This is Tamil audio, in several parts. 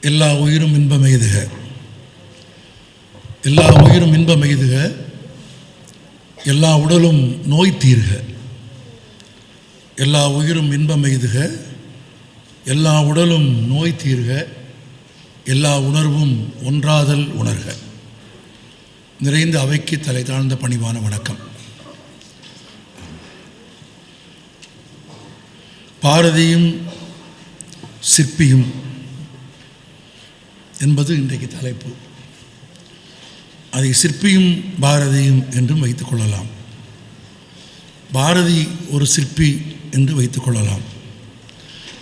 எல்லா உயிரும் இன்பம் எய்துக. எல்லா உயிரும் இன்பம் எய்துக. எல்லா உடலும் நோய் தீர்க. எல்லா உயிரும் இன்பம் எய்துக. எல்லா உடலும் நோய் தீர்க. எல்லா உணர்வும் ஒன்றாதல் உணர்க. நிறைந்த அவைக்கு தலை தாழ்ந்த பணிவான வணக்கம். பாரதியும் சிற்பியும் என்பது இன்றைக்கு தலைப்பு. அதை சிற்பியும் பாரதியும் என்றும் வைத்துக் கொள்ளலாம். பாரதி ஒரு சிற்பி என்று வைத்துக் கொள்ளலாம்.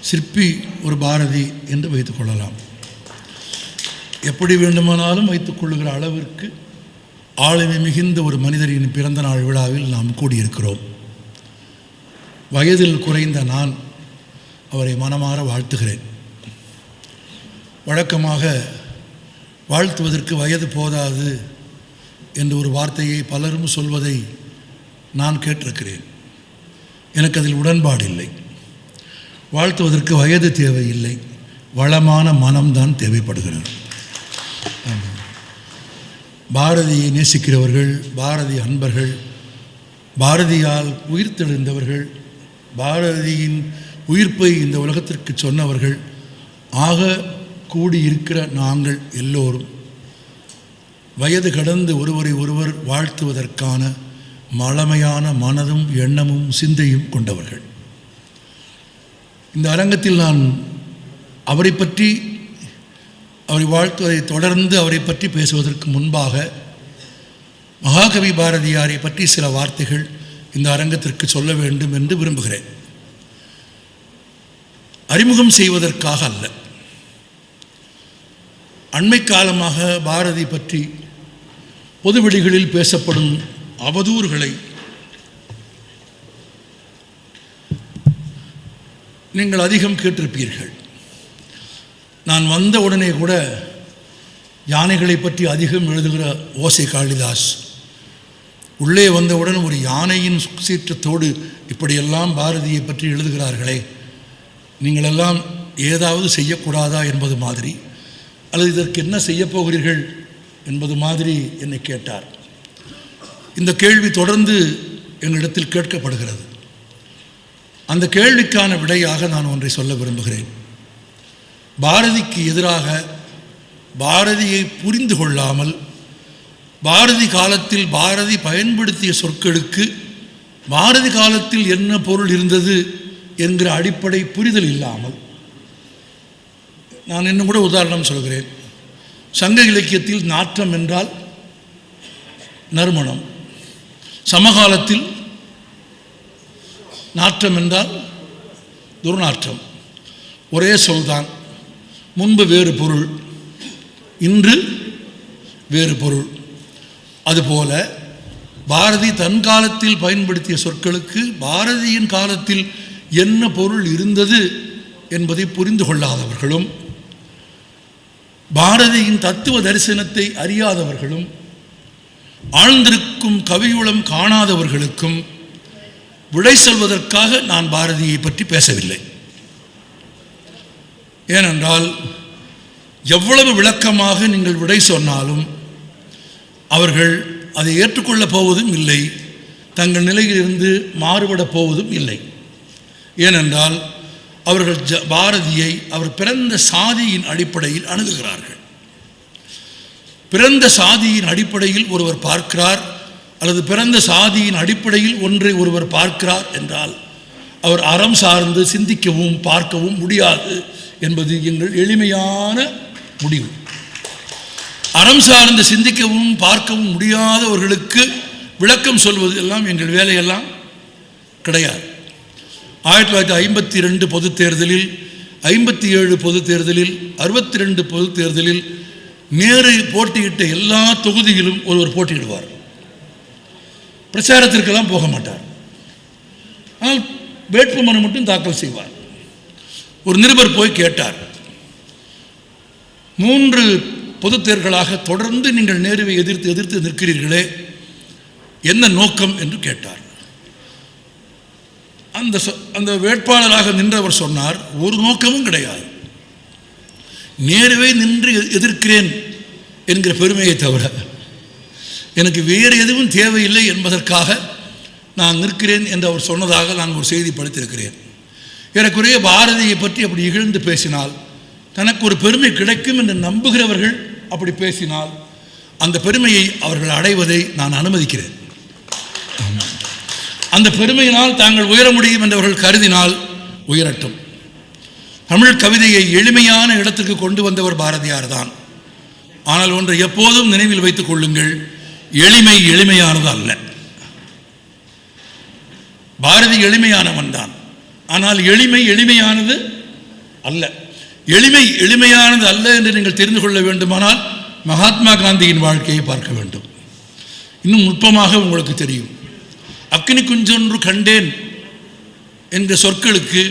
சிற்பி ஒரு பாரதி என்று வைத்துக் கொள்ளலாம். எப்படி வேண்டுமானாலும் வைத்துக் கொள்ளுகிற அளவிற்கு ஆளுமை மிகுந்த ஒரு மனிதரின் பிறந்த நாள் விழாவில் நாம் கூடியிருக்கிறோம். வயதில் குறைந்த நான் அவரை மனமாற வாழ்த்துகிறேன். வழக்கமாக வாழ்த்துவதற்கு வயது போதாது என்ற ஒரு வார்த்தையை பலரும் சொல்வதை நான் கேட்டிருக்கிறேன். எனக்கு அதில் உடன்பாடு இல்லை. வாழ்த்துவதற்கு வயது தேவையில்லை. வளமான மனம்தான் தேவைப்படுகிறது. ஆமாம். பாரதியை நேசிக்கிறவர்கள் பாரதி அன்பர்கள் பாரதியால் உயிர்த்தெழுந்தவர்கள் பாரதியின் உயிர்ப்பை இந்த உலகத்திற்கு சொன்னவர்கள் ஆக கூடியிருக்கிற நாங்கள் எல்லோரும் வயது கடந்து ஒருவரை ஒருவர் வாழ்த்துவதற்கான மழமையான மனதும் எண்ணமும் சிந்தையும் கொண்டவர்கள். இந்த அரங்கத்தில் நான் அவரை பற்றி அவரை வாழ்த்துவதை தொடர்ந்து அவரை பற்றி பேசுவதற்கு முன்பாக மகாகவி பாரதியாரை பற்றி சில வார்த்தைகள் இந்த அரங்கத்திற்கு சொல்ல வேண்டும் என்று விரும்புகிறேன். அறிமுகம் செய்வதற்காக அல்ல. அண்மை காலமாக பாரதி பற்றி பொதுவெளிகளில் பேசப்படும் அவதூறுகளை நீங்கள் அதிகம் கேட்டிருப்பீர்கள். நான் வந்த உடனே கூட யானைகளை பற்றி அதிகம் எழுதுகிற ஓசை காளிதாஸ். உள்ளே வந்தவுடன் ஒரு யானையின் சீற்றத்தோடு இப்படியெல்லாம் பாரதியை பற்றி எழுதுகிறார்களே. நீங்களெல்லாம் ஏதாவது செய்யக்கூடாதா என்பது மாதிரி. அல்லது இதற்கு என்ன செய்யப் போகிறீர்கள் என்பது மாதிரி என்னை கேட்டார். இந்த கேள்வி தொடர்ந்து எங்களிடத்தில் கேட்கப்படுகிறது. அந்த கேள்விக்கான விடையாக நான் ஒன்றை சொல்ல விரும்புகிறேன். பாரதிக்கு எதிராக பாரதியை புரிந்து கொள்ளாமல் பாரதி காலத்தில் பாரதி பயன்படுத்திய சொற்களுக்கு பாரதி காலத்தில் என்ன பொருள் இருந்தது என்கிற அடிப்படை புரிதல் இல்லாமல் நான் இன்னும் கூட உதாரணம் சொல்கிறேன். சங்க இலக்கியத்தில் நாற்றம் என்றால் நறுமணம். சமகாலத்தில் நாற்றம் என்றால் துர்நாற்றம். ஒரே சொல்தான். முன்பு வேறு பொருள் இன்று வேறு பொருள். அதுபோல பாரதி தன் காலத்தில் பயன்படுத்திய சொற்களுக்கு பாரதியின் காலத்தில் என்ன பொருள் இருந்தது என்பதை புரிந்து கொள்ளாதவர்களும் பாரதியின் தத்துவ தரிசனத்தை அறியாதவர்களும் ஆழ்ந்திருக்கும் கவியுளம் காணாதவர்களுக்கும் விடை சொல்வதற்காக நான் பாரதியை பற்றி பேசவில்லை. ஏனென்றால் எவ்வளவு விளக்கமாக நீங்கள் விடை சொன்னாலும் அவர்கள் அதை ஏற்றுக்கொள்ளப் போவதும் இல்லை தங்கள் நிலையிலிருந்து மாறுபடப் போவதும் இல்லை. ஏனென்றால் அவர்கள் ஜ பாரதியை அவர் பிறந்த சாதியின் அடிப்படையில் அணுகுகிறார்கள். பிறந்த சாதியின் அடிப்படையில் ஒருவர் பார்க்கிறார் அல்லது பிறந்த சாதியின் அடிப்படையில் ஒன்றை ஒருவர் பார்க்கிறார் என்றால் அவர் அறம் சார்ந்து சிந்திக்கவும் பார்க்கவும் முடியாது என்பது எங்கள் எளிமையான முடிவு. அறம் சார்ந்து சிந்திக்கவும் பார்க்கவும் முடியாதவர்களுக்கு விளக்கம் சொல்வது எல்லாம் எங்கள் வேலையெல்லாம் கிடையாது. ஆயிரத்தி தொள்ளாயிரத்தி ஐம்பத்தி ரெண்டு பொதுத் தேர்தலில் ஐம்பத்தி ஏழு பொதுத் தேர்தலில் அறுபத்தி ரெண்டு பொதுத் தேர்தலில் நேரு போட்டியிட்ட எல்லா தொகுதியிலும் ஒருவர் போட்டியிடுவார். பிரச்சாரத்திற்கெல்லாம் போக மாட்டார். ஆனால் வேட்புமனு மட்டும் தாக்கல் செய்வார். ஒரு நிருபர் போய் கேட்டார் மூன்று பொதுத் தேர்தலாக தொடர்ந்து நீங்கள் நேருவை எதிர்த்து எதிர்த்து நிற்கிறீர்களே என்ன நோக்கம்? என்று கேட்டார். அந்த சொ- அந்த வேட்பாளராக நின்றவர் சொன்னார் ஒரு நோக்கமும் கிடையாது. நேருவே நின்று எதிர்க்கிறேன் என்கிற பெருமையை தவிர எனக்கு வேறு எதுவும் தேவையில்லை என்பதற்காக நான் நிற்கிறேன் என்று அவர் சொன்னதாக நான் ஒரு செய்தி படித்திருக்கிறேன். எனக்குரிய பாரதியை பற்றி அப்படி இகழ்ந்து பேசினால் தனக்கு ஒரு பெருமை கிடைக்கும் என்று நம்புகிறவர்கள் அப்படி பேசினால் அந்த பெருமையை அவர்கள் அடைவதை நான் அனுமதிக்கிறேன். அந்த பெருமையினால் தாங்கள் உயர முடியும் என்றவர்கள் கருதினால் உயரட்டும். தமிழ் கவிதையை எளிமையான இடத்துக்கு கொண்டு வந்தவர் பாரதியார் தான். ஆனால் ஒன்றை எப்போதும் நினைவில் வைத்துக் கொள்ளுங்கள் எளிமை எளிமையானது அல்ல. பாரதி எளிமையானவன் தான். ஆனால் எளிமை எளிமையானது அல்ல. எளிமை எளிமையானது அல்ல என்று நீங்கள் தெரிந்து கொள்ள வேண்டுமானால் மகாத்மா காந்தியின் வாழ்க்கையை பார்க்க வேண்டும். இன்னும் நுட்பமாக உங்களுக்கு தெரியும். அக்னி குஞ்சொன்று கண்டேன் என்ற சொற்களுக்கு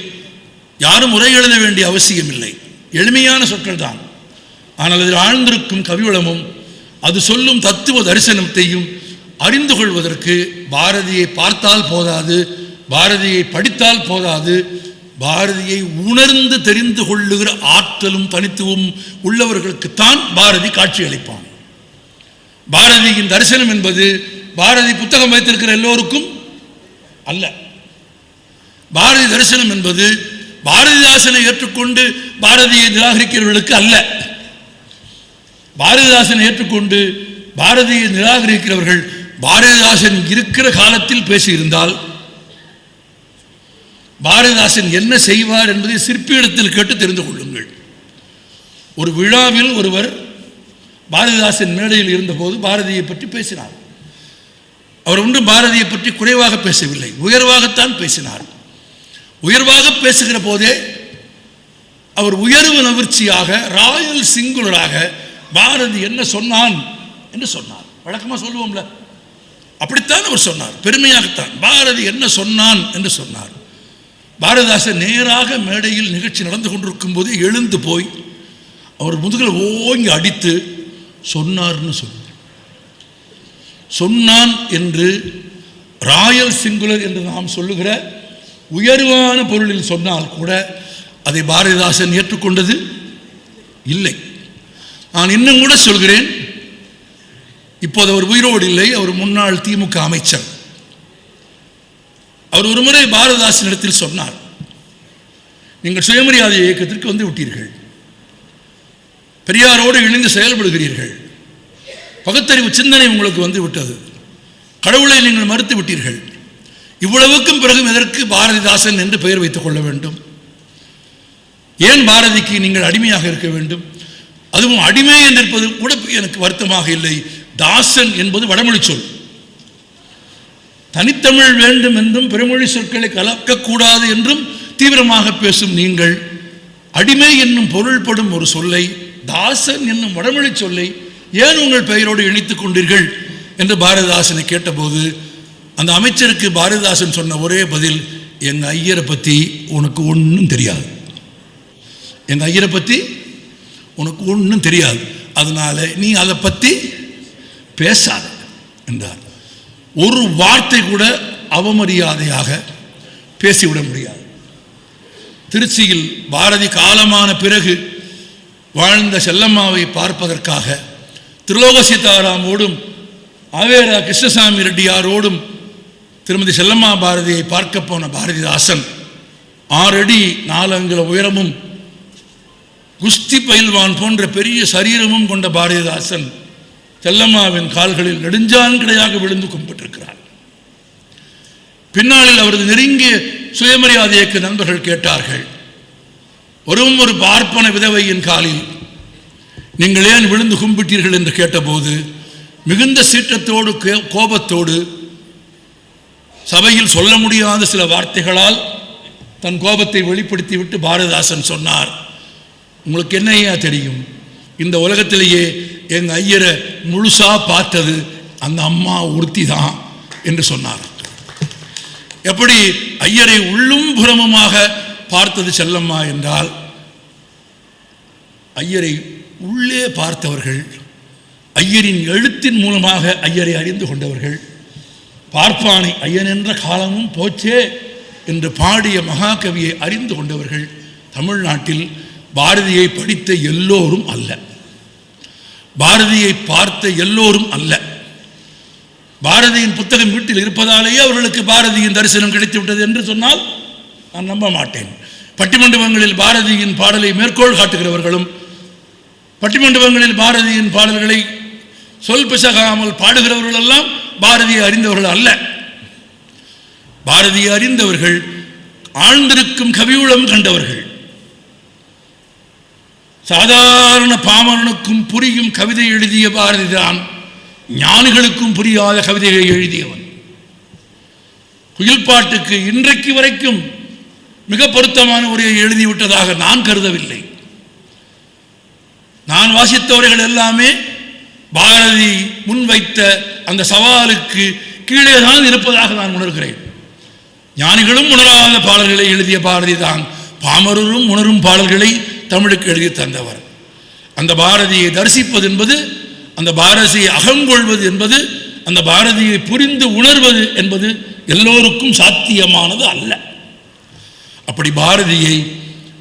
யாரும் உரை எழுத வேண்டிய அவசியம் இல்லை எளிமையான சொற்கள் தான் ஆனால் அதில் ஆழ்ந்திருக்கும் கவிவளமும் அது சொல்லும் தத்துவ தரிசனத்தையும் அறிந்து கொள்வதற்கு பாரதியை பார்த்தால் போதாது பாரதியை படித்தால் போதாது பாரதியை உணர்ந்து தெரிந்து கொள்ளுகிற ஆற்றலும் தனித்துவம் உள்ளவர்களுக்குத்தான் பாரதி காட்சியளிப்பான். பாரதியின் தரிசனம் என்பது பாரதி புத்தகம் வைத்திருக்கிற எல்லோருக்கும் அல்ல. பாரதி தரிசனம் என்பது பாரதிதாசனை ஏற்றுக்கொண்டு பாரதியை நிராகரிக்கிறவர்களுக்கு அல்ல. பாரதிதாசனை ஏற்றுக்கொண்டு பாரதியை நிராகரிக்கிறவர்கள் பாரதிதாசன் இருக்கிற காலத்தில் பேசியிருந்தால் பாரதிதாசன் என்ன செய்வார் என்பதை சிற்பியிடத்தில் கேட்டு தெரிந்து கொள்ளுங்கள். ஒரு விழாவில் ஒருவர் பாரதிதாசன் மேடையில் இருந்தபோது பாரதியை பற்றி பேசினார். அவர் ஒன்று பாரதியை பற்றி குறைவாக பேசவில்லை. உயர்வாகத்தான் பேசினார். உயர்வாக பேசுகிற போதே அவர் உயர்வு நவிர்ச்சியாக ராயல் சிங்குலராக பாரதி என்ன சொன்னான் என்று சொன்னார். வழக்கமாக சொல்லுவோம்ல. அப்படித்தான் அவர் சொன்னார். பெருமையாகத்தான். பாரதி என்ன சொன்னான் என்று சொன்னார். பாரதிதாசன் நேராக மேடையில் நிகழ்ச்சி நடந்து கொண்டிருக்கும் போது எழுந்து போய் அவர் முதுகில் ஓங்கி அடித்து சொன்னார்னு சொன்னார் சொன்னான் என்று ராயல் சிங்குலர் என்று நாம் சொல்லுகிற உயர்வான பொருளில் சொன்னால் கூட அதை பாரதிதாசன் ஏற்றுக்கொண்டது இல்லை. நான் இன்னும் கூட சொல்கிறேன். இப்போது அவர் உயிரோடு இல்லை. அவர் முன்னாள் திமுக அமைச்சர். அவர் ஒரு முறை பாரதிதாசனிடத்தில் சொன்னார். நீங்கள் சுயமரியாதை இயக்கத்திற்கு வந்து விட்டீர்கள். பெரியாரோடு இணைந்து செயல்படுகிறீர்கள். பகுத்தறிவு சிந்தனை உங்களுக்கு வந்து விட்டது. கடவுளை நீங்கள் மறுத்து விட்டீர்கள். இவ்வளவுக்கும் பிறகும் எதற்கு பாரதிதாசன் என்று பெயர் வைத்துக் கொள்ள வேண்டும்? ஏன் பாரதிக்கு நீங்கள் அடிமையாக இருக்க வேண்டும்? அதுவும் அடிமை என்றிருப்பது கூட எனக்கு வருத்தமாக இல்லை. தாசன் என்பது வடமொழி சொல். தனித்தமிழ் வேண்டும் என்றும் பிறமொழி சொற்களை கலக்கக்கூடாது என்றும் தீவிரமாக பேசும் நீங்கள். அடிமை என்னும் பொருள்படும் ஒரு சொல்லை தாசன் என்னும் வடமொழி சொல்லை ஏன் உங்கள் பெயரோடு இணைத்துக் கொண்டீர்கள்? என்று பாரதிதாசனை கேட்டபோது அந்த அமைச்சருக்கு பாரதிதாசன் சொன்ன ஒரே பதில் எங்கள் ஐயரை பற்றி உனக்கு ஒன்றும் தெரியாது. எங்கள் ஐயரை பற்றி உனக்கு ஒன்றும் தெரியாது. அதனால நீ அதை பற்றி பேசாத என்றார். ஒரு வார்த்தை கூட அவமரியாதையாக பேசிவிட முடியாது. திருச்சியில் பாரதி காலமான பிறகு வாழ்ந்த செல்லம்மாவை பார்ப்பதற்காக திருலோக சீதாராமோடும் ஆவேரா கிருஷ்ணசாமி ரெட்டியாரோடும் திருமதி செல்லம்மா பாரதியை பார்க்க போன பாரதிதாசன். ஆறடி நாலங்குல உயரமும் குஸ்தி பயில்வான் போன்ற பெரிய சரீரமும் கொண்ட பாரதிதாசன் செல்லம்மாவின் கால்களில் நெடுஞ்சான்கிடையாக விழுந்து கும்பிட்டிருக்கிறார். பின்னாளில் அவரது நெருங்கிய சுயமரியாதையக்கு நண்பர்கள் கேட்டார்கள். ஒருவும் ஒரு பார்ப்பன விதவையின் காலில் நீங்கள் ஏன் விழுந்து கும்பிட்டீர்கள் என்று கேட்டபோது மிகுந்த சீற்றத்தோடு கோபத்தோடு சபையில் சொல்ல முடியாத சில வார்த்தைகளால் தன் கோபத்தை வெளிப்படுத்திவிட்டு பாரதிதாசன் சொன்னார். உங்களுக்கு என்னையா தெரியும்? இந்த உலகத்திலேயே எங்கள் ஐயரை முழுசா பார்த்தது அந்த அம்மா ஒருத்தி தான் என்று சொன்னார். எப்படி ஐயரை உள்ளும் புறமுமாக பார்த்தது செல்லம்மா? என்றால் ஐயரை உள்ளே பார்த்தவர்கள் ஐயரின் எழுத்தின் மூலமாக ஐயரை அறிந்து கொண்டவர்கள் பார்ப்பானை ஐயன் என்ற காலமும் போச்சே என்று பாடிய மகாகவியை அறிந்து கொண்டவர்கள் தமிழ்நாட்டில் பாரதியை படித்த எல்லோரும் அல்ல. பாரதியை பார்த்த எல்லோரும் அல்ல. பாரதியின் புத்தகம் வீட்டில் இருப்பதாலேயே அவர்களுக்கு பாரதியின் தரிசனம் கிடைத்துவிட்டது என்று சொன்னால் நான் நம்ப மாட்டேன். பட்டிமண்டபங்களில் பாரதியின் பாடலை மேற்கோள் காட்டுகிறவர்களும் பட்டிமண்டபங்களில் பாரதியின் பாடல்களை சொல் பிசகாமல் பாடுகிறவர்கள் எல்லாம் பாரதியை அறிந்தவர்கள் அல்ல. பாரதியை அறிந்தவர்கள் ஆழ்ந்திருக்கும் கவியுளம் கண்டவர்கள். சாதாரண பாமரனுக்கும் புரியும் கவிதை எழுதிய பாரதிதான் ஞானிகளுக்கும் புரியாத கவிதைகளை எழுதியவன். குயில் பாட்டுக்கு இன்றைக்கு வரைக்கும் மிக பொருத்தமான உரையை எழுதிவிட்டதாக நான் கருதவில்லை. நான் வாசித்தவர்கள் எல்லாமே பாரதி முன்வைத்த அந்த சவாலுக்கு கீழே தான் இருப்பதாக நான் உணர்கிறேன். ஞானிகளும் உணராத பாடல்களை எழுதிய பாரதி தான் பாமரரும் உணரும் பாடல்களை தமிழுக்கு எழுதி தந்தவர். அந்த பாரதியை தரிசிப்பது என்பது அந்த பாரதியை அகங்கொள்வது என்பது அந்த பாரதியை புரிந்து உணர்வது என்பது எல்லோருக்கும் சாத்தியமானது அல்ல. அப்படி பாரதியை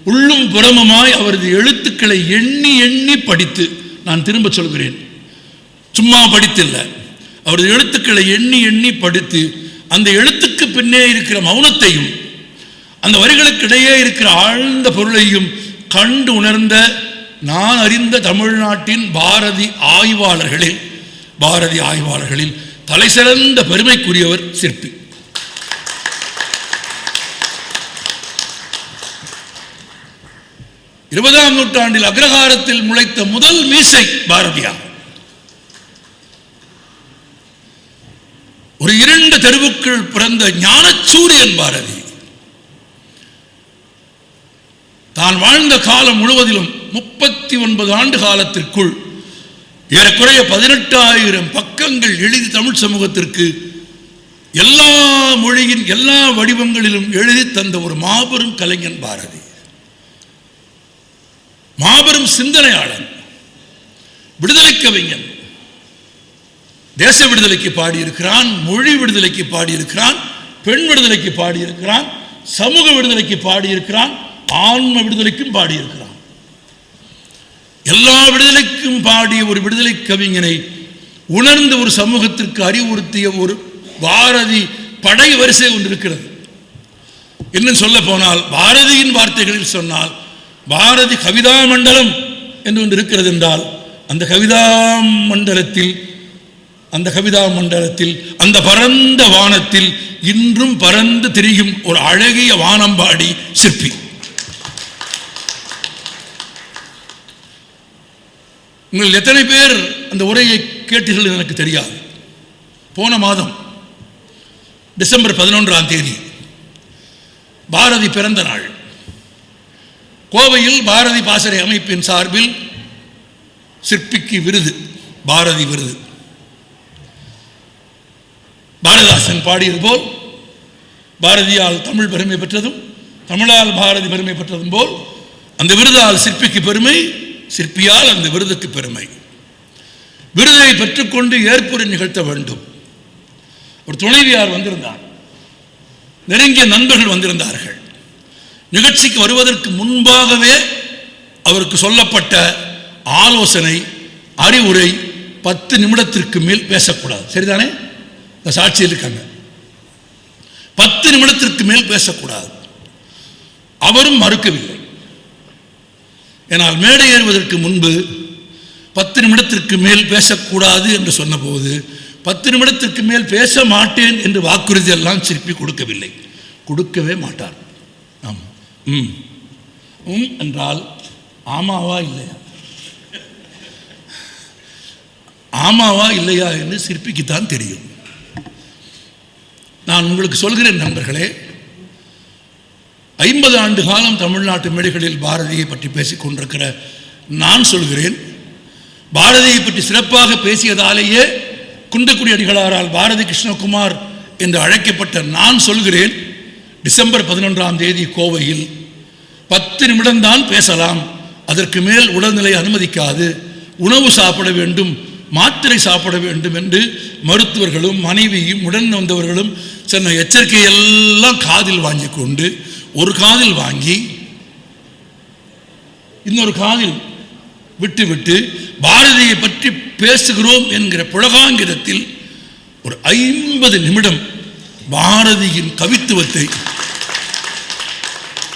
உள்ளும் புறமுமாய் அவரது எழுத்துக்களை எண்ணி எண்ணி படித்து நான் திரும்ப சொல்கிறேன். சும்மா படித்தில்லை. அவரது எழுத்துக்களை எண்ணி எண்ணி படித்து அந்த எழுத்துக்கு பின்னே இருக்கிற மௌனத்தையும் அந்த வரிகளுக்கிடையே இருக்கிற ஆழ்ந்த பொருளையும் கண்டு உணர்ந்த நான் அறிந்த தமிழ்நாட்டின் பாரதி ஆய்வாளர்களில் பாரதி ஆய்வாளர்களில் தலைசிறந்த பெருமைக்குரியவர் சிற்பி. இருபதாம் நூற்றாண்டில் அக்ரஹாரத்தில் முளைத்த முதல் மீசை பாரதியார் ஒரு இரண்டு தெருவுக்குள் பிறந்த ஞானச்சூரியன் பாரதி. தான் வாழ்ந்த காலம் முழுவதிலும் முப்பத்தி ஒன்பது ஆண்டு காலத்திற்குள் ஏறக்குறைய பதினெட்டாயிரம் பக்கங்கள் எழுதி தமிழ் சமூகத்திற்கு எல்லா மொழியின் எல்லா வடிவங்களிலும் எழுதி தந்த ஒரு மாபெரும் கலைஞன் பாரதி. மாபெரும் சிந்தனையாளன் விடுதலை கவிஞன் தேச விடுதலைக்கு பாடியிருக்கிறான் மொழி விடுதலைக்கு பாடியிருக்கிறான் பெண் விடுதலைக்கு பாடியிருக்கிறான் சமூக விடுதலைக்கு பாடியிருக்கிறான் ஆன்ம விடுதலைக்கும் பாடியிருக்கிறான். எல்லா விடுதலைக்கும் பாடிய ஒரு விடுதலை கவிஞனை உணர்ந்த ஒரு சமூகத்திற்கு அறிவுறுத்திய ஒரு பாரதி படை வரிசை ஒன்று இருக்கிறது. இன்னும் சொல்ல போனால் பாரதியின் வார்த்தைகளில் சொன்னால் பாரதி கவிதா மண்டலம் என்று ஒன்று இருக்கிறது என்றால் அந்த கவிதா மண்டலத்தில் அந்த கவிதா மண்டலத்தில் அந்த பரந்த வானத்தில் இன்றும் பறந்து திரியும் ஒரு அழகிய வானம்பாடி சிற்பி. உங்கள் எத்தனை பேர் அந்த உரையை கேட்டீர்கள் எனக்கு தெரியாது. போன மாதம் டிசம்பர் பதினொன்றாம் தேதி பாரதி பிறந்த நாள். கோவையில் பாரதி பாசறை அமைப்பின் சார்பில் சிற்பிக்கு விருது பாரதி விருது. பாரதிதாசன் பாடியது போல் பாரதியால் தமிழ் பெருமை பெற்றதும் தமிழால் பாரதி பெருமை பெற்றதும் போல் அந்த விருதால் சிற்பிக்கு பெருமை சிற்பியால் அந்த விருதுக்கு பெருமை. விருதை பெற்றுக்கொண்டு ஏற்புரை நிகழ்த்த வேண்டும். ஒரு துணைவியார் வந்திருந்தார். நெருங்கிய நண்பர்கள் வந்திருந்தார்கள். நிகழ்ச்சிக்கு வருவதற்கு முன்பாகவே அவருக்கு சொல்லப்பட்ட ஆலோசனை அறிவுரை பத்து நிமிடத்திற்கு மேல் பேசக்கூடாது. சரிதானே? இந்த சாட்சியில் இருக்காங்க. பத்து நிமிடத்திற்கு மேல் பேசக்கூடாது. அவரும் மறுக்கவில்லை. ஏனால் மேடை ஏறுவதற்கு முன்பு பத்து நிமிடத்திற்கு மேல் பேசக்கூடாது என்று சொன்னபோது பத்து நிமிடத்திற்கு மேல் பேச மாட்டேன் என்று வாக்குறுதி எல்லாம் திருப்பி கொடுக்கவில்லை. கொடுக்கவே மாட்டார். ம். ம் என்றால் ஆமாவா இல்லையா? ஆமாவா இல்லையா என்று சிற்பிக்குத்தான் தெரியும். நான் உங்களுக்கு சொல்கிறேன் நண்பர்களே ஐம்பது ஆண்டு காலம் தமிழ்நாட்டு மேடைகளில் பாரதியை பற்றி பேசிக் கொண்டிருக்கிற நான் சொல்கிறேன் பாரதியை பற்றி சிறப்பாக பேசியதாலேயே குன்றக்குடி அடிகளாரால் பாரதி கிருஷ்ணகுமார் என்று அழைக்கப்பட்ட நான் சொல்கிறேன் டிசம்பர் பதினொன்றாம் தேதி கோவையில் பத்து நிமிடம்தான் பேசலாம். அதற்கு மேல் உடல்நிலை அனுமதிக்காது. உணவு சாப்பிட வேண்டும் மாத்திரை சாப்பிட வேண்டும் என்று மருத்துவர்களும் மனைவியும் உடன் வந்தவர்களும் சொன்ன எச்சரிக்கையெல்லாம் காதில் வாங்கி கொண்டு ஒரு காதில் வாங்கி இன்னொரு காதில் விட்டுவிட்டு பாரதியை பற்றி பேசுகிறோம் என்கிற புழகாங்கிதத்தில் ஒரு ஐம்பது நிமிடம் பாரதியின் கவித்துவத்தை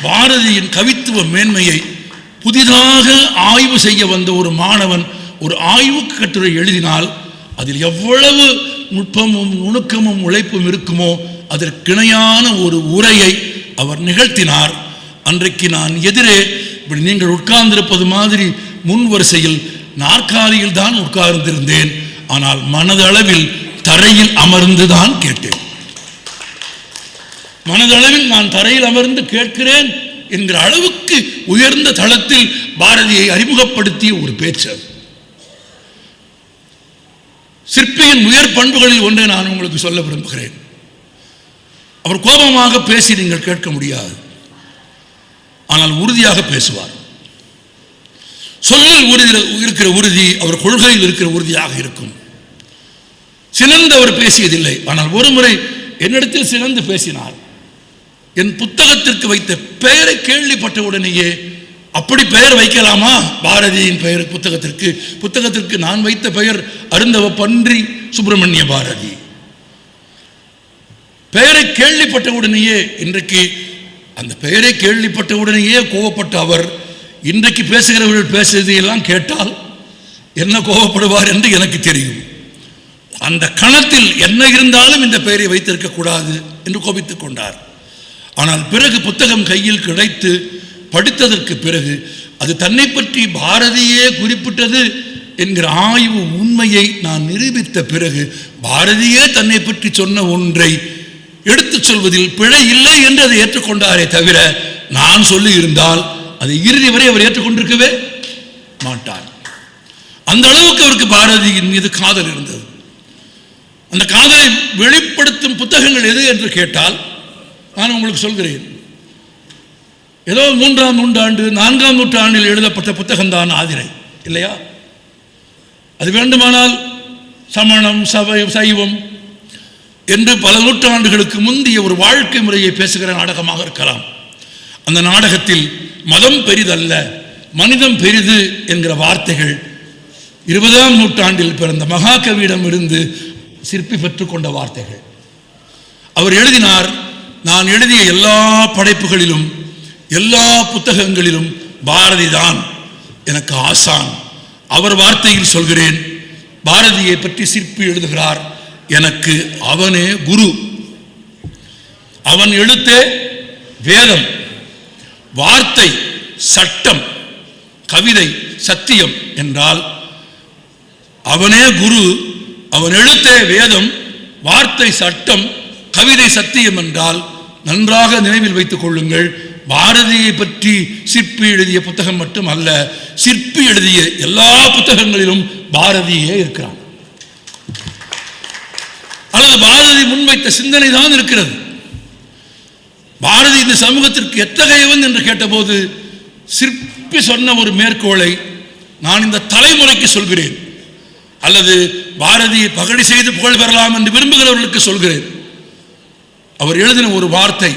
பாரதியின் கவித்துவ மேன்மையை புதிதாக ஆய்வு செய்ய வந்த ஒரு மாணவன் ஒரு ஆய்வு கட்டுரை எழுதினால் அதில் எவ்வளவு நுட்பமும் நுணுக்கமும் உழைப்பும் இருக்குமோ அதற்கிணையான ஒரு உரையை அவர் நிகழ்த்தினார். அன்றைக்கு நான் எதிரே இப்படி நீங்கள் உட்கார்ந்திருப்பது மாதிரி முன் வரிசையில் நாற்காலியில் தான் உட்கார்ந்திருந்தேன். ஆனால் மனதளவில் தரையில் அமர்ந்து தான் கேட்டேன். மனதளவில் நான் தரையில் அமர்ந்து கேட்கிறேன் என்கிற அளவுக்கு உயர்ந்த தளத்தில் பாரதியை அறிமுகப்படுத்திய ஒரு பேச்சு. அது. சிற்பியின் உயர் பண்புகளில் ஒன்றை நான் உங்களுக்கு சொல்ல விரும்புகிறேன். அவர் கோபமாக பேசி நீங்கள் கேட்க முடியாது. ஆனால் உறுதியாக பேசுவார். சொல்லில் உறுதி இருக்கிற உறுதி அவர் கொள்கையில் இருக்கிற உறுதியாக இருக்கும். சினந்து அவர் பேசியதில்லை. ஆனால் ஒருமுறை என்னிடத்தில் சினந்து பேசினார். என் புத்தகத்திற்கு வைத்த பெயரை கேள்விப்பட்ட உடனேயே அப்படி பெயர் வைக்கலாமா? பாரதியின் பெயர் புத்தகத்திற்கு. புத்தகத்திற்கு நான் வைத்த பெயர் அருந்தவ பன்றி சுப்பிரமணிய பாரதி. பெயரை கேள்விப்பட்ட உடனேயே இன்றைக்கு அந்த பெயரை கேள்விப்பட்ட உடனேயே கோவப்பட்ட அவர் இன்றைக்கு பேசுகிறவர்கள் பேசுவதை கேட்டால் என்ன கோவப்படுவார் என்று எனக்கு தெரியும். அந்த கணத்தில் என்ன இருந்தாலும் இந்த பெயரை வைத்திருக்க கூடாது என்று கோபித்துக் கொண்டார். ஆனால் பிறகு புத்தகம் கையில் கிடைத்து படித்ததற்கு பிறகு அது தன்னை பற்றி பாரதியே குறிப்பிட்டது என்கிற ஆய்வு உண்மையை நான் நிரூபித்த பிறகு பாரதியே தன்னை பற்றி சொன்ன ஒன்றை எடுத்துச் சொல்வதில் பிழை இல்லை என்று அதை ஏற்றுக்கொண்டாரே தவிர நான் சொல்லி இருந்தால் அதை இறுதி வரை அவர் ஏற்றுக்கொண்டிருக்கவே மாட்டார். அந்த அளவுக்கு அவருக்கு பாரதியின் மீது காதல் இருந்தது. அந்த காதலை வெளிப்படுத்தும் புத்தகங்கள் எது என்று கேட்டால் நான் உங்களுக்கு சொல்கிறேன். ஏதோ மூன்றாம் நூற்றாண்டு நான்காம் நூற்றாண்டில் எழுதப்பட்ட புத்தகம்தான் ஆதிரை இல்லையா? அது வேண்டுமானால் சமணம் சபை சைவம் என்று பல நூற்றாண்டுகளுக்கு முந்தைய ஒரு வாழ்க்கை முறையை பேசுகிற நாடகமாக இருக்கலாம். அந்த நாடகத்தில் மதம் பெரிதல்ல மனிதம் பெரிது என்கிற வார்த்தைகள் இருபதாம் நூற்றாண்டில் பிறந்த மகாகவியிடம் இருந்து சிற்பி பெற்றுக்கொண்ட வார்த்தைகள். அவர் எழுதினார் நான் எழுதிய எல்லா படைப்புகளிலும் எல்லா புத்தகங்களிலும் பாரதி தான் எனக்கு ஆசான். அவர் வார்த்தையில் சொல்கிறேன் பாரதியை பற்றி சிற்பி எழுதுகிறார் எனக்கு அவனே குரு. அவன் எழுத்தே வேதம் வார்த்தை சட்டம் கவிதை சத்தியம் என்றால் அவனே குரு அவன் எழுத்தே வேதம் வார்த்தை சட்டம் கவிதை சத்தியம் என்றால் நன்றாக நினைவில் வைத்துக் கொள்ளுங்கள். பாரதியை பற்றி சிற்பி எழுதிய புத்தகம் மட்டும் அல்ல சிற்பி எழுதிய எல்லா புத்தகங்களிலும் பாரதியே இருக்கிறான். அல்லது பாரதி முன்வைத்த சிந்தனை தான் இருக்கிறது. பாரதி இந்த சமூகத்திற்கு எத்தகையவன் என்று கேட்டபோது சிற்பி சொன்ன ஒரு மேற்கோளை நான் இந்த தலைமுறைக்கு சொல்கிறேன். அல்லது பாரதியை பகடி செய்து புகழ் பெறலாம் என்று விரும்புகிறவர்களுக்கு சொல்கிறேன். அவர் எழுதின ஒரு வார்த்தை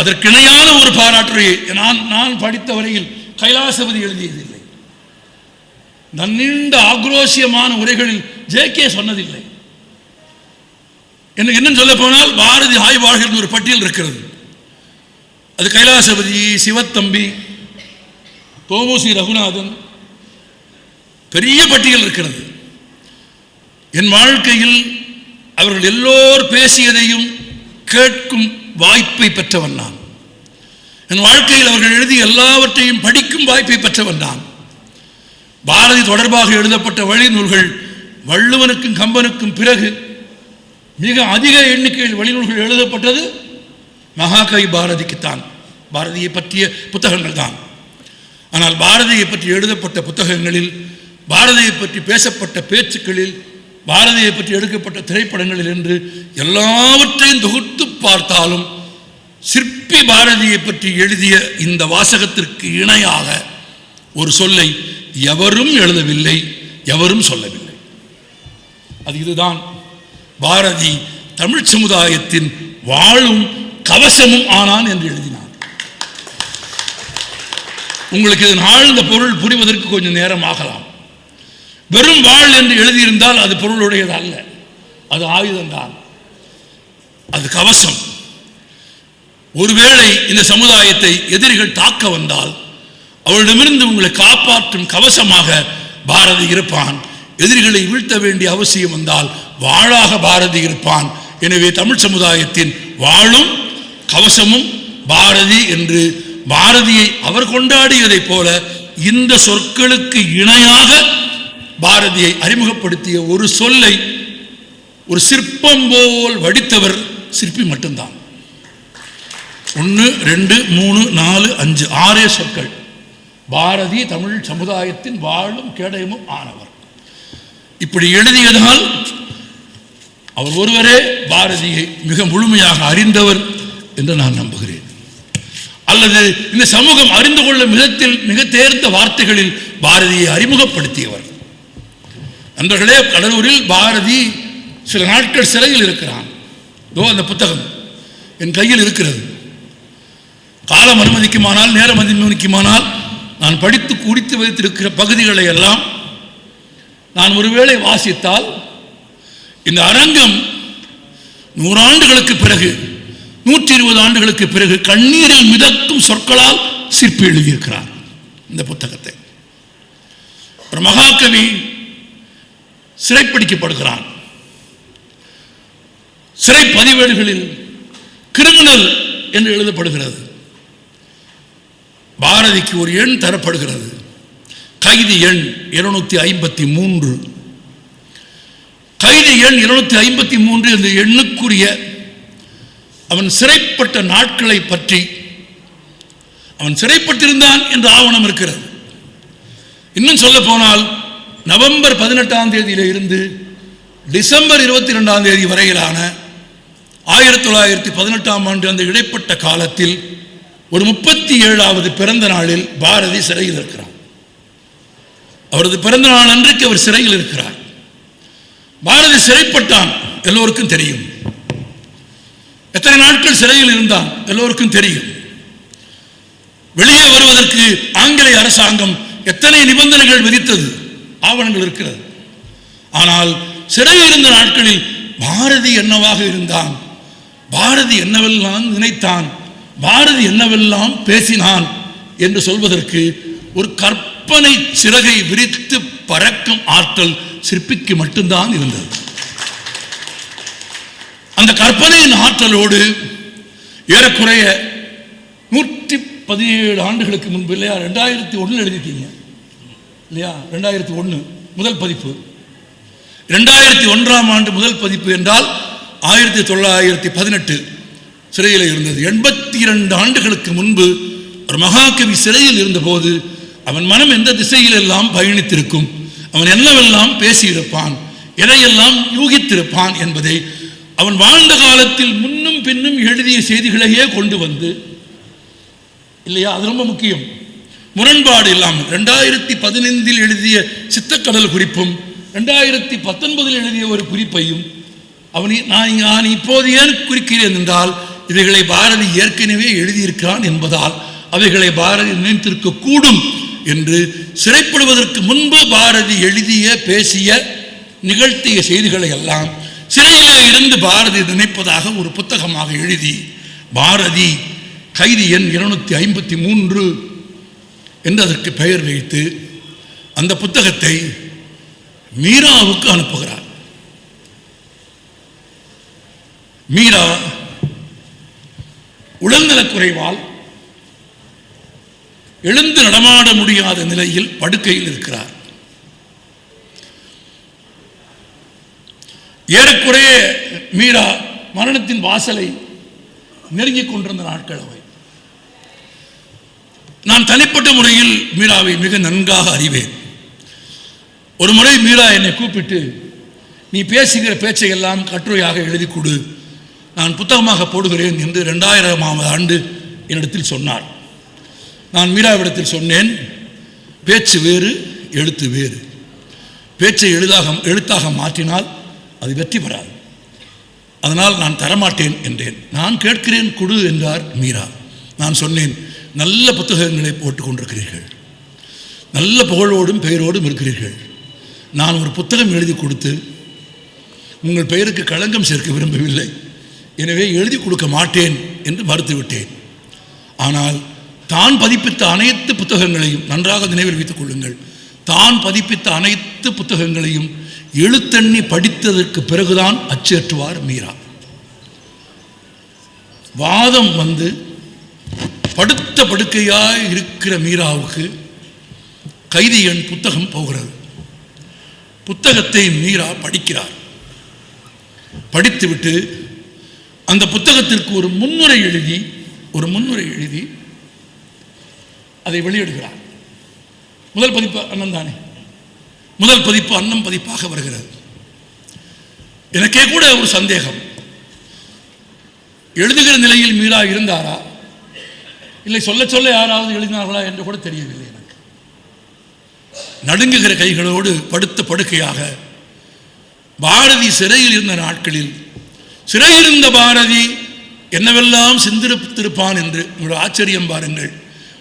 அதற்கிணையான ஒரு பாராட்டுரையை நான் நான் படித்த வரையில் கைலாசபதி எழுதியதில்லை. நன்னிண்ட ஆக்ரோஷியமான உரைகளில் ஜே கே சொன்னதில்லை. எனக்கு இன்னும் சொல்ல போனால் பாரதி ஆய்வாளர்கள் ஒரு பட்டியல் இருக்கிறது. அது கைலாசபதி சிவத்தம்பி தோமுசி ரகுநாதன் பெரிய பட்டியல் இருக்கிறது. என் வாழ்க்கையில் அவர்கள் எல்லோர் பேசியதையும் கேட்கும் வாய்ப்பை பெற்றவன் நான். என் வாழ்க்கையில் அவர்கள் எழுதிய எல்லாவற்றையும் படிக்கும் வாய்ப்பை பெற்றவன் நான். பாரதி தொடர்பாக எழுதப்பட்ட வழி நூல்கள் வள்ளுவனுக்கும் கம்பனுக்கும் பிறகு மிக அதிக எண்ணிக்கையில் வழிநூல்கள் எழுதப்பட்டது மகாகவி பாரதிக்குத்தான் பாரதியை பற்றிய புத்தகங்கள் தான். ஆனால் பாரதியை பற்றி எழுதப்பட்ட புத்தகங்களில் பாரதியை பற்றி பேசப்பட்ட பேச்சுக்களில் பாரதியை பற்றி எடுக்கப்பட்ட திரைப்படங்களில் என்று எல்லாவற்றையும் தொகுத்து பார்த்தாலும் சிற்பி பாரதியை பற்றி எழுதிய இந்த வாசகத்திற்கு இணையாக ஒரு சொல்லை எவரும் எழுதவில்லை எவரும் சொல்லவில்லை. அது இதுதான் பாரதி தமிழ் சமுதாயத்தின் வாழும் கவசமும் ஆனான் என்று எழுதினார். உங்களுக்கு இதன் ஆழ்ந்த பொருள் புரிவதற்கு கொஞ்சம் நேரம் ஆகலாம். வெறும் வாழ் என்று எழுதியிருந்தால் அது பொருளுடையது அல்ல. அது ஆயுதம்தான் அது கவசம். ஒருவேளை இந்த சமுதாயத்தை எதிரிகள் தாக்க வந்தால் அவளிடமிருந்து உங்களை காப்பாற்றும் கவசமாக பாரதி இருப்பான். எதிரிகளை வீழ்த்த வேண்டிய அவசியம் வந்தால் வாழாக பாரதி இருப்பான். எனவே தமிழ் சமுதாயத்தின் வாழும் கவசமும் பாரதி என்று பாரதியை அவர் கொண்டாடியதைப் போல இந்த சொற்களுக்கு இணையாக பாரதியை அறிமுகப்படுத்திய ஒரு சொல்லை ஒரு சிற்பம் போல் வடித்தவர் சிற்பி மட்டும்தான். ஒன்று ரெண்டு மூணு நாலு அஞ்சு ஆறே சொற்கள். பாரதி தமிழ் சமுதாயத்தின் வாழும் கேடயமும் ஆனவர். இப்படி எழுதியதால் அவர் ஒருவரே பாரதியை மிக முழுமையாக அறிந்தவர் என்று நான் நம்புகிறேன். அல்லது இந்த சமூகம் அறிந்து கொள்ளும் விதத்தில் மிக தேர்ந்த வார்த்தைகளில் பாரதியை அறிமுகப்படுத்தியவர். நண்பர்களே கடலூரில் பாரதி சில நாட்கள் சிறையில் இருக்கிறான். இதோ அந்த புத்தகம் என் கையில் இருக்கிறது. காலம் அனுமதிக்குமானால் நேரம் அனுமதிக்குமானால் நான் படித்து குடித்து வைத்திருக்கிற பகுதிகளை எல்லாம் நான் ஒருவேளை வாசித்தால் இந்த அரங்கம் நூறாண்டுகளுக்கு பிறகு நூற்றி இருபது ஆண்டுகளுக்கு பிறகு கண்ணீரில் மிதக்கும் சொற்களால் சிற்பி எழுதியிருக்கிறார் இந்த புத்தகத்தை. ஒரு மகாகவி சிறைப்பிடிக்கப்படுகிறான். சிறை பதிவேடுகளில் கிரிமினல் என்று எழுதப்படுகிறது. பாரதிக்கு ஒரு எண் தரப்படுகிறது. கைதி எண் இருநூத்தி ஐம்பத்தி மூன்று. கைதி எண் இருநூத்தி ஐம்பத்தி மூன்று இந்த எண்ணுக்குரிய அவன் சிறைப்பட்ட நாட்களை பற்றி அவன் சிறைப்பட்டிருந்தான் என்ற ஆவணம் இருக்கிறது. இன்னும் சொல்ல போனால் நவம்பர் பதினெட்டாம் தேதியில இருந்து டிசம்பர் இருபத்தி ரெண்டாம் தேதி வரையிலான ஆயிரத்தி தொள்ளாயிரத்தி பதினெட்டாம் ஆண்டு அந்த இடைப்பட்ட காலத்தில் ஒரு முப்பத்தி ஏழாவது பிறந்த நாளில் பாரதி சிறையில் இருக்கிறார். அவரது பிறந்த நாள் அன்றைக்கு அவர் சிறையில் இருக்கிறார். பாரதி சிறைப்பட்டான் எல்லோருக்கும் தெரியும். எத்தனை நாட்கள் சிறையில் இருந்தான் எல்லோருக்கும் தெரியும். வெளியே வருவதற்கு ஆங்கிலேய அரசாங்கம் எத்தனை நிபந்தனைகள் விதித்தது? ஆவணங்கள் இருக்கிறது. ஆனால் சிறையில் இருந்த நாட்களில் பாரதி என்னவாக இருந்தான்? பாரதி என்னவெல்லாம் நினைத்தான்? பாரதி என்னவெல்லாம் பேசினான்? என்று சொல்வதற்கு ஒரு கற்பனை சிறகை விரித்து பறக்கும் ஆற்றல் சிற்பிக்கு மட்டும்தான் இருந்தது. அந்த கற்பனையின் ஆற்றலோடு ஏறக்குறைய நூற்றி பதினேழு ஆண்டுகளுக்கு முன்பு இல்லையா? ரெண்டாயிரத்தி ஒன்றில் எழுதிட்டீங்க இல்லையா? ரெண்டாயிரத்தி ஒன்று முதல் பதிப்பு. ரெண்டாயிரத்தி ஒன்றாம் ஆண்டு முதல் பதிப்பு என்றால் ஆயிரத்தி தொள்ளாயிரத்தி பதினெட்டு சிறையில் இருந்தது. எண்பத்தி இரண்டு ஆண்டுகளுக்கு முன்பு ஒரு மகாகவி சிறையில் இருந்தபோது அவன் மனம் எந்த திசையில் எல்லாம் பயணித்திருக்கும் அவன் என்னவெல்லாம் பேசியிருப்பான் எதையெல்லாம் யூகித்திருப்பான் என்பதை அவன் வாழ்ந்த காலத்தில் முன்னும் பின்னும் எழுதிய செய்திகளையே கொண்டு வந்து இல்லையா? அது ரொம்ப முக்கியம். முரண்பாடு இல்லாமல். ரெண்டாயிரத்தி பதினைந்தில் எழுதிய சித்தக்கடல் குறிப்பும் ரெண்டாயிரத்தி பத்தொன்பதில் எழுதிய ஒரு குறிப்பையும் அவனை நான் நான் இப்போது ஏன் குறிக்கிறேன் என்றால் இவைகளை பாரதி ஏற்கனவே எழுதியிருக்கிறான் என்பதால் அவைகளை பாரதி நினைத்திருக்க கூடும் என்று சிறைப்படுவதற்கு முன்பு பாரதி எழுதிய பேசிய நிகழ்த்திய செய்திகளை எல்லாம் சிறையிலே இருந்து பாரதி நினைப்பதாக ஒரு புத்தகமாக எழுதி பாரதி கைதி எண் இருநூத்தி ஐம்பத்தி மூன்று என்று அதற்கு பெயர் வைத்து அந்த புத்தகத்தை மீராவுக்கு அனுப்புகிறார். மீரா உடல்நலக் குறைவால் எழுந்து நடமாட முடியாத நிலையில் படுக்கையில் இருக்கிறார். ஏறக்குறைய மீரா மரணத்தின் வாசலை நெருங்கிக் கொண்டிருந்த நாட்கள் அவை. நான் தனிப்பட்ட முறையில் மீராவை மிக நன்காக அறிவேன். ஒரு முறை மீரா என்னை கூப்பிட்டு நீ பேசுகிற பேச்சையெல்லாம் கட்டுரையாக எழுதி கொடு நான் புத்தகமாக போடுகிறேன் என்று ரெண்டாயிரமாவது ஆண்டு என்னிடத்தில் சொன்னார். நான் மீராவிடத்தில் சொன்னேன் பேச்சு வேறு எழுத்து வேறு. பேச்சை எழுதாக எழுத்தாக மாற்றினால் அது வெற்றி பெறாது. அதனால் நான் தரமாட்டேன் என்றேன். நான் கேட்கிறேன் குடு என்றார் மீரா. நான் சொன்னேன் நல்ல புத்தகங்களை போட்டு கொண்டிருக்கிறீர்கள் நல்ல புகழோடும் பெயரோடும் இருக்கிறீர்கள். நான் ஒரு புத்தகம் எழுதி கொடுத்து உங்கள் பெயருக்கு களங்கம் சேர்க்க விரும்பவில்லை. எனவே எழுதி கொடுக்க மாட்டேன் என்று மறுத்துவிட்டேன். ஆனால் தான் பதிப்பித்த அனைத்து புத்தகங்களையும் நன்றாக நினைவில் வைத்துக் கொள்ளுங்கள். தான் பதிப்பித்த அனைத்து புத்தகங்களையும் எழுத்தண்ணி படித்ததற்கு பிறகுதான் அச்சேற்றுவார் மீரா. வாதம் வந்து படுத்த படுக்கையாய் இருக்கிற மீராவுக்கு கைதி எண் புத்தகம் போகிறது. புத்தகத்தை மீரா படிக்கிறார். படித்துவிட்டு அந்த புத்தகத்திற்கு ஒரு முன்னுரை எழுதி ஒரு முன்னுரை எழுதி அதை வெளியிடுகிறார். முதல் பதிப்பு அண்ணன் தானே? முதல் பதிப்பு அன்னம் பதிப்பாக வருகிறது. எனக்கே கூட ஒரு சந்தேகம். எழுதுகிற நிலையில் மீரா இருந்தாரா? இல்லை சொல்ல சொல்ல யாராவது எழுதினார்களா என்று கூட தெரியவில்லை எனக்கு. நடுங்குகிற கைகளோடு படுத்த படுக்கையாக பாரதி சிறையில் இருந்த நாட்களில் சிறையில் இருந்த பாரதி என்னவெல்லாம் சிந்திருத்திருப்பான் என்று உங்களோட ஆச்சரியம் பாருங்கள்.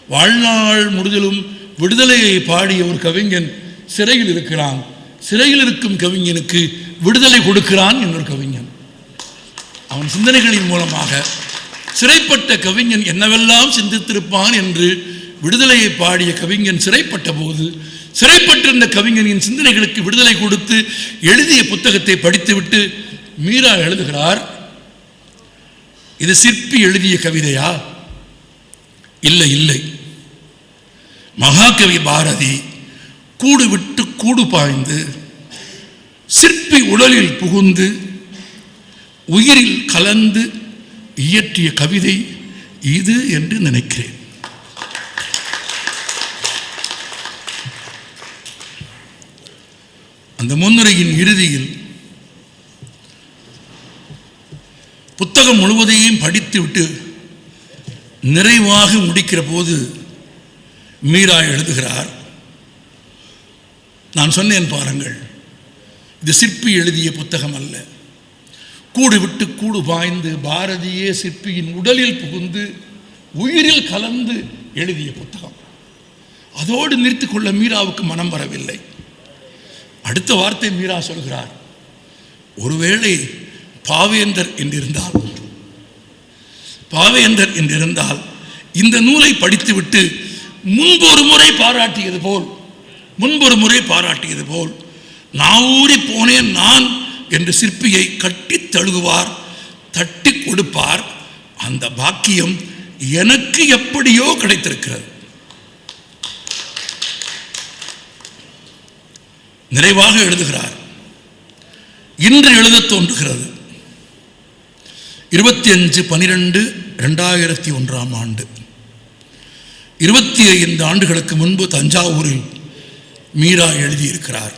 வாழ்நாள் முழுதலும் விடுதலையை பாடிய ஒரு கவிஞன் சிறையில் இருக்கிறான். சிறையில் இருக்கும் கவிஞனுக்கு விடுதலை கொடுக்கிறான் இன்னொரு கவிஞன். அவன் சிந்தனைகளின் மூலமாக சிறைப்பட்ட கவிஞன் என்னவெல்லாம் சிந்தித்திருப்பான் என்று விடுதலையை பாடிய கவிஞன் சிறைப்பட்ட போது சிறைப்பட்டிருந்த கவிஞனின் சிந்தனைகளுக்கு விடுதலை கொடுத்து எழுதிய புத்தகத்தை படித்துவிட்டு மீரா எழுதுகிறார் இது சிற்பி எழுதிய கவிதையா? இல்லை இல்லை. மகாகவி பாரதி கூடு விட்டு கூடு பாய்ந்து சிற்பி உடலில் புகுந்து உயிரில் கலந்து இயற்றிய கவிதை இது என்று நினைக்கிறேன். அந்த முன்னுரையின் இறுதியில் புத்தகம் முழுவதையும் படித்துவிட்டு நிறைவாக முடிக்கிற போது மீரா எழுதுகிறார் நான் சொன்னேன் பாருங்கள் இது சிற்பி எழுதிய புத்தகம் அல்ல. கூடு விட்டு கூடு பாய்ந்து பாரதியே சிற்பியின் உடலில் புகுந்து உயிரில் கலந்து எழுதிய புத்தகம். அதோடு நிறுத்திக் கொள்ள மீராவுக்கு மனம் வரவில்லை. அடுத்த வார்த்தை மீரா சொல்கிறார். ஒருவேளை பாவேந்தர் என்றிருந்தால் பாவேந்தர் என்றிருந்தால் இந்த நூலை படித்துவிட்டு முன்பு ஒரு முறை பாராட்டியது போல் முன்பொரு முறை பாராட்டியது போல் நான் ஊறி போனேன் நான் என்று சிற்பியை கட்டி தழுகுவார் தட்டி கொடுப்பார். அந்த பாக்கியம் எனக்கு எப்படியோ கிடைத்திருக்கிறது. நிறைவாக எழுதுகிறார். இன்று எழுத தோன்றுகிறது. இருபத்தி அஞ்சு பனிரெண்டு ரெண்டாயிரத்தி ஒன்றாம் ஆண்டு. இருபத்தி ஐந்து ஆண்டுகளுக்கு முன்பு தஞ்சாவூரில் மீரா எழுதியிருக்கிறார்.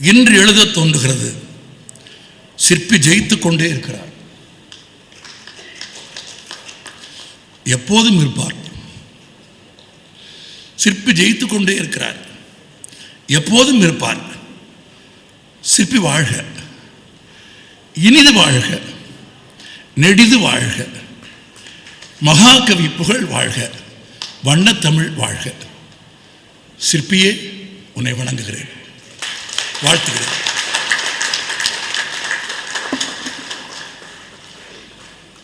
இன்று எழுத தோன்றுகிறது. சிற்பி ஜெயித்துக் கொண்டே இருக்கிறார். எப்போதும் இருப்பார். சிற்பி ஜெயித்துக் கொண்டே இருக்கிறார். எப்போதும் இருப்பார். சிற்பி வாழ்க. இனிது வாழ்க. நெடிது வாழ்க. மகாகவி புகழ் வாழ்க. வண்ணத்தமிழ் வாழ்க. சிற்பியே உன்னை வணங்குகிறேன். வாழ்த்துகிறேன்.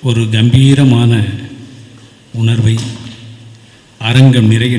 ஒரு கம்பீரமான உணர்வை அரங்கம் நிறைய